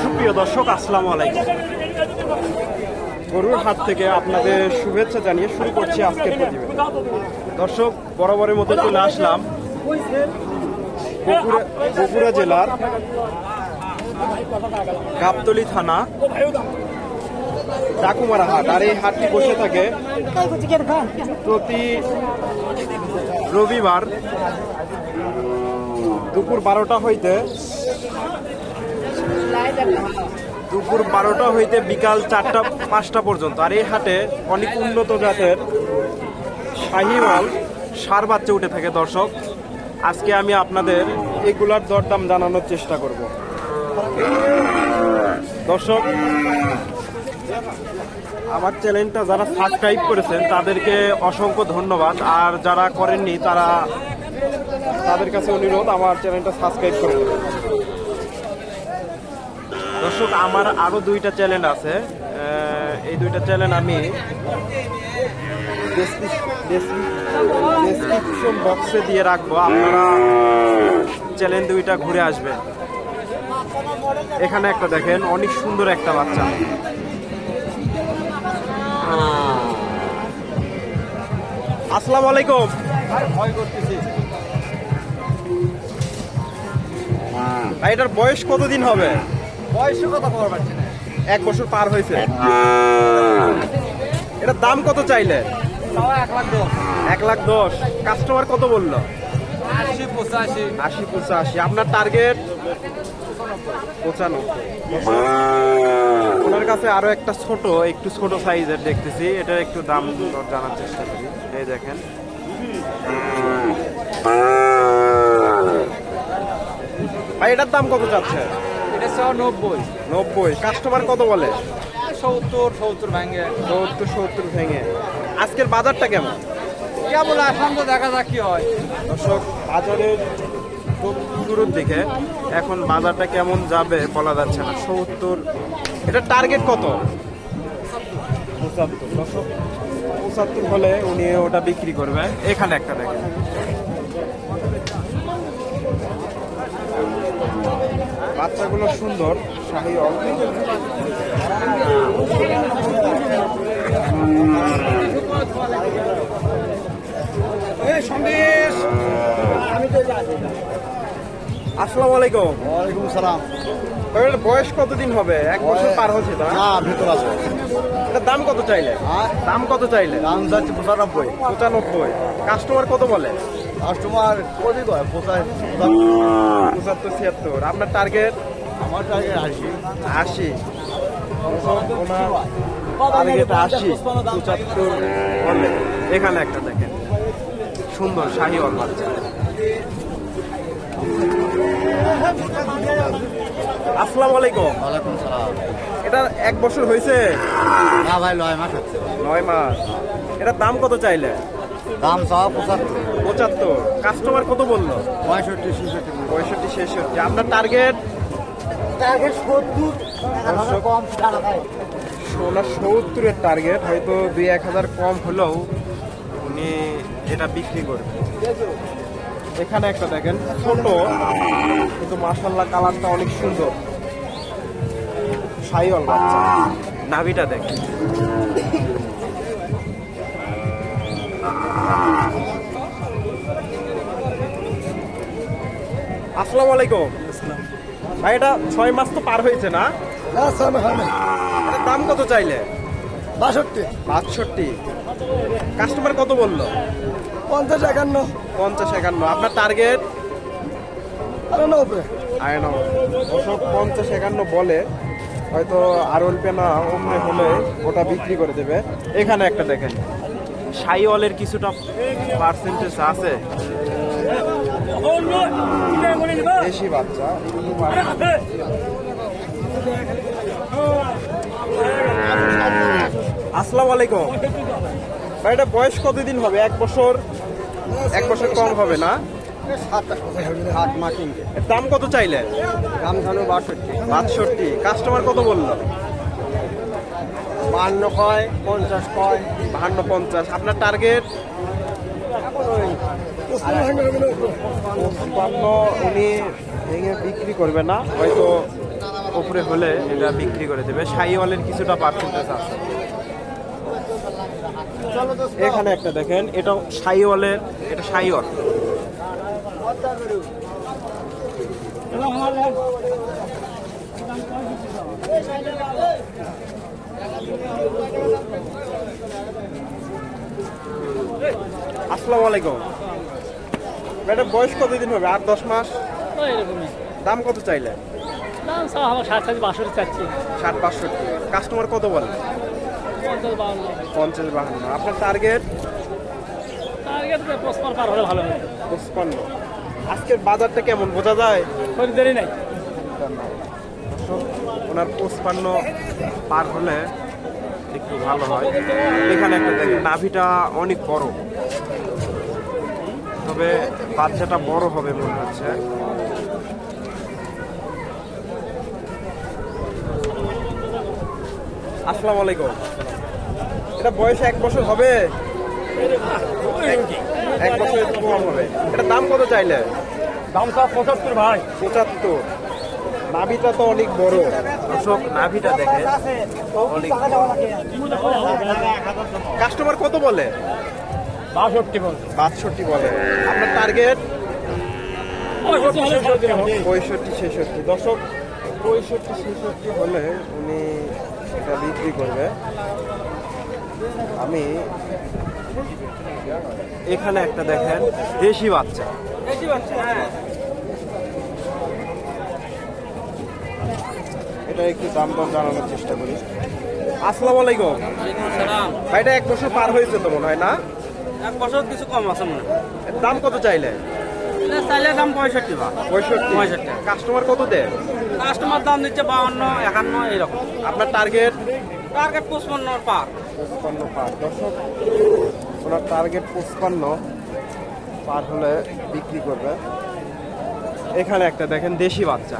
সুপ্রিয় দর্শক আসসালামু আলাইকুম। গরুর হাট থেকে আপনাদের শুভেচ্ছা জানিয়ে শুরু করছি আজকের প্রতিবেদন। দর্শক বরাবরের মতো চলে আসলাম। বগুড়া বগুড়া জেলার গাবতলি থানা ডাকুমারা হাট। আর এই হাটটি বসে থাকে প্রতি রবিবার দুপুর বারোটা হইতে দুপুর বারোটা হইতে বিকাল চারটা, পাঁচটা পর্যন্ত। আর এই হাটে অনেক উন্নত জাতের শাহিওয়াল সার বাচ্চা উঠে থাকে, দর্শক। আজকে আমি আপনাদের এগুলার দরদাম জানানোর চেষ্টা করব। দর্শক আমার চ্যানেলটা যারা সাবস্ক্রাইব করেছেন, তাদেরকে অসংখ্য ধন্যবাদ। আর যারা করেননি, তারা তাদের কাছে অনুরোধ, আমার চ্যানেলটা সাবস্ক্রাইব করে দর্শক, আমার আরও দুইটা চ্যানেল আছে। এই দুইটা চ্যানেল আমি ডেসক্রিপশন বক্সে দিয়ে রাখব। আপনারা চ্যানেল দুইটা ঘুরে আসবেন। এখানে একটা দেখেন, অনেক সুন্দর একটা বাচ্চা। আসসালামু আলাইকুম ভাই, এটার বয়স কতদিন হবে? বয়সের কথা খবর পাচ্ছি না। এক বছর পার হয়েছে। এটার দাম কত চাইলে? এক লাখ দশ। কাস্টমার কত বলল? আশি পঁচাশি। আশি পঁচাশি। আপনার টার্গেট পঁচানব্বই। ওনার কাছে আরও একটা ছোট একটু ছোট সাইজের দেখতেছি। এটার একটু দাম জানার চেষ্টা করি। এই দেখেন। ভাই এটার দাম কত যাচ্ছে? এটা সব নব্বই। নব্বই। কাস্টমার কত বলে? সত্তর সত্তর ভেঙে। সত্তর সত্তর ভেঙে। আজকের বাজারটা কেমন? কেমন? এখন তো দেখা যাক কি হয়। দর্শক বাজারের খুব শুরুর দিকে। এখন বাজারটা কেমন যাবে বলা যাচ্ছে না। সত্তর, এটা টার্গেট কত? পঁচাত্তর হলে উনি ওটা বিক্রি করবে। এখানে একটা দেখেন। বাচ্চাগুলো সুন্দর সন্দেশ। আসসালামু আলাইকুম। ওয়ালাইকুম সালাম। এটার বয়স কতদিন হবে? এক বছর পার হচ্ছে তো না? ভিতর আছে। এটার দাম কত চাইলে আর দাম কত চাইলে দাম যাচ্ছে পঁচানব্বই। পঁচানব্বই। কাস্টমার কত বলে? কাস্টমার কদি কয় পঁচাত্তর ছিয়াত্তর। আপনার টার্গেট আমার টার্গেট আশি। আশি। টার্গেট আশি পঁচাত্তর এখানে একটা দেখেন। সুন্দর শাহিওয়াল বাচ্চা। আসসালামু আলাইকুম। ওয়ালাইকুম সালাম। এটা এক বছর হয়েছে? না ভাই লয় মাস হচ্ছে। নয় মাস। এটার দাম কত চাইলে? দাম চাওয়া পঁচাত্তর। পঁচাত্তর। কাস্টমার কত বলল? পঁয়ষট্টি ছেষট্টি পঁয়ষট্টি ছেষট্টি। আপনার টার্গেট টার্গেট সত্তর। কম ওনার সত্তরের টার্গেট হয়তো দুই এক হাজার কম হলেও উনি এটা বিক্রি করবেন। এখানে একটা দেখেন ছোট কিন্তু মাসাল্লাহ কালারটা অনেক সুন্দর। সাইওয়াল বাচ্চা। নাভিটা দেখেন আসসালামু আলাইকুম। ভাই এটা ছয় মাস তো পার হয়েছে না? দাম কত চাইলে? বাষট্টি। বাষট্টি। কাস্টমার কত বলল? পঞ্চাশ একান্ন। পঞ্চাশ একান্ন। আপনার টার্গেট নব্বই অশোক পঞ্চাশ একান্ন বলে হয়তো আর অল্পে না অমনে হলে ওটা বিক্রি করে দেবে। এখানে একটা দেখেন। সাইওয়ালের কিছুটা পার্সেন্টেজ আছে। বেশি বাচ্চা। আসসালামু আলাইকুম। ভাই এটা বয়স কতদিন হবে? এক বছর এক বছর কম হবে না? দাম কত চাইলে? দাম ধরো বাষট্টি। বাষট্টি। কাস্টমার কত বলল? বান্ন কয় পঞ্চাশ কয়। বাহান্ন পঞ্চাশ। আপনার টার্গেট পঞ্চান্ন উনি ভেঙে বিক্রি করবে না। হয়তো উপরে হলে এটা বিক্রি করে দেবে। সাইওয়ালের কিছুটা পার্সেন্টেজ আছে। এখানে একটা দেখেন এটা সাইওয়ালের এটা সাইওয়াল। আসসালামু আলাইকুম। ম্যাডাম বয়স কতদিন হবে? আট দশ মাস? দাম কত চাইলে দাম সব আমার সাত সাত বাষট্টি চাচ্ছি। ষাট পাঁচষট্টি কাস্টমার কত বলে? পঞ্চাশ বাহান্ন। আপনার টার্গেট টার্গেট পঁচপান্ন পার হলে ভালো হবে। পঁচপান্ন। আজকের বাজারটা কেমন? বোঝা যায়? খরিদারি নাই। ওনার পঁচপান্ন পার হলে একটু ভালো হয়। এখানে একটা দেখেন নাভিটা অনেক বড়। তবে বাচ্চাটা বড় হবে মনে হচ্ছে। আসসালামু আলাইকুম। এটা বয়স এক বছর হবে? এক বছর একটু কম হবে। এটা দাম কত চাইলে? দাম সব পঁচাত্তর ভাই। পঁচাত্তর। নাভিটা তো অনেক বড়। দর্শক নাভিটা দেখে অনেক কাস্টমার কত বলে? বাষট্টি বলছে বাষট্টি বলে। আপনার টার্গেট পঁয়ষট্টি ছেষট্টি। দশক পঁয়ষট্টি ছেষট্টি হলে উনি এটা বিক্রি করবে। আমি এখানে একটা দেখেন দেশি বাচ্চা। এটা একটু দাম দাম জানানোর চেষ্টা করি। আসসালামু আলাইকুম। ভাইটা এক বছর পার হয়েছে তো মনে হয় না? এক বছর কিছু কম আছে মনে দাম কত চাইলে? চাইলে দাম পঁয়ষট্টি বা। পঁয়ষট্টি। পঁয়ষট্টি। কাস্টমার কত দেয়? কাস্টমার দাম দিচ্ছে বাউন্ন একান্ন এরকম আপনার টার্গেট টার্গেট পঁচপান্ন পার। পঁচপান্ন পার। দর্শক ওনার টার্গেট পঁচপান্ন পার হলে বিক্রি করবে। এখানে একটা দেখেন দেশি বাচ্চা।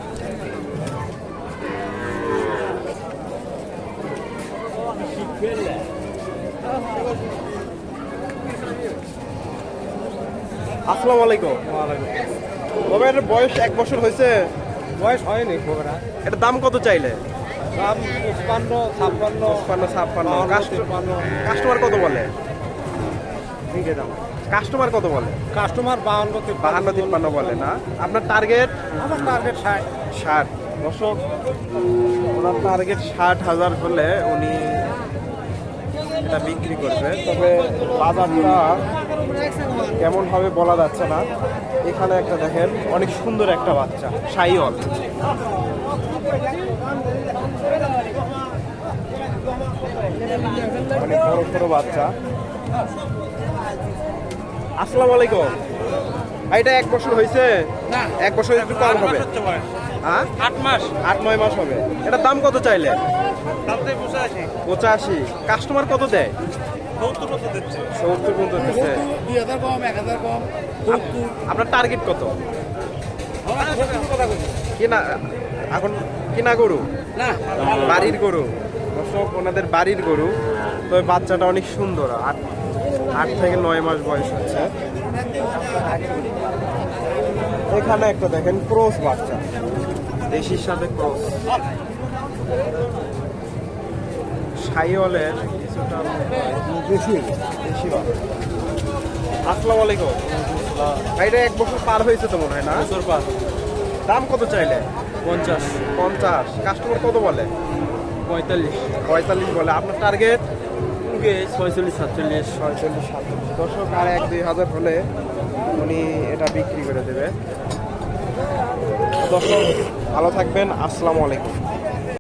আসসালামু আলাইকুম। তবে এটার বয়স এক বছর হয়েছে? বয়স হয়নি খবরা এটা দাম কত চাইলে? ছাপ্পান্ন ছাপ্পান্ন ছাপ্পান্ন কাস্টমার কত বলে? কাস্টমার কত বলে? কাস্টমার বাউন্ন বাহান্ন তিপ্পান্ন বলে না? আপনার টার্গেট আমার টার্গেট ষাট। ষাট। দর্শক ওনার টার্গেট ষাট হাজার হলে উনি এটা বিক্রি করবে। তবে বাজারটা কেমন হবে বলা যাচ্ছে না। এখানে একটা দেখেন অনেক সুন্দর একটা বাচ্চা সাইওয়াল অনেক বড় বড় বাচ্চা। আসসালামু আলাইকুম। এটা এক বছর হয়েছে না। এক বছর একটু কম হবে। হ্যাঁ? আট মাস। আট নয় মাস হবে। এটার দাম কত চাইলে? পঁচাশি। কাস্টমার কত দেয়? সত্তর পর্যন্ত দিচ্ছে। আপনার টার্গেট কত? কিনা এখন কিনা গরু? না বাড়ির গরু? দর্শক ওনাদের বাড়ির গরু তবে বাচ্চাটা অনেক সুন্দর আট আট থেকে নয় মাস বয়স হচ্ছে। এখানে একটা দেখেন ক্রস বাচ্চা। দেশির সাথে ক্রস। সাইওয়ালের কিছুটা দেশি। দেশি আসসালামু আলাইকুম। ভাইটা এক বছর পার হয়েছে তো মনে হয় না? বছর পার। দাম কত চাইলে? পঞ্চাশ। পঞ্চাশ। কাস্টমার কত বলে? পঁয়তাল্লিশ। পঁয়তাল্লিশ বলে। আপনার টার্গেট ছয়চল্লিশ সাতচল্লিশ। ছয়চল্লিশ সাতচল্লিশ। দর্শক আর এক দুই হাজার হলে উনি এটা বিক্রি করে দেবে। দর্শক ভালো থাকবেন। আসসালামু আলাইকুম।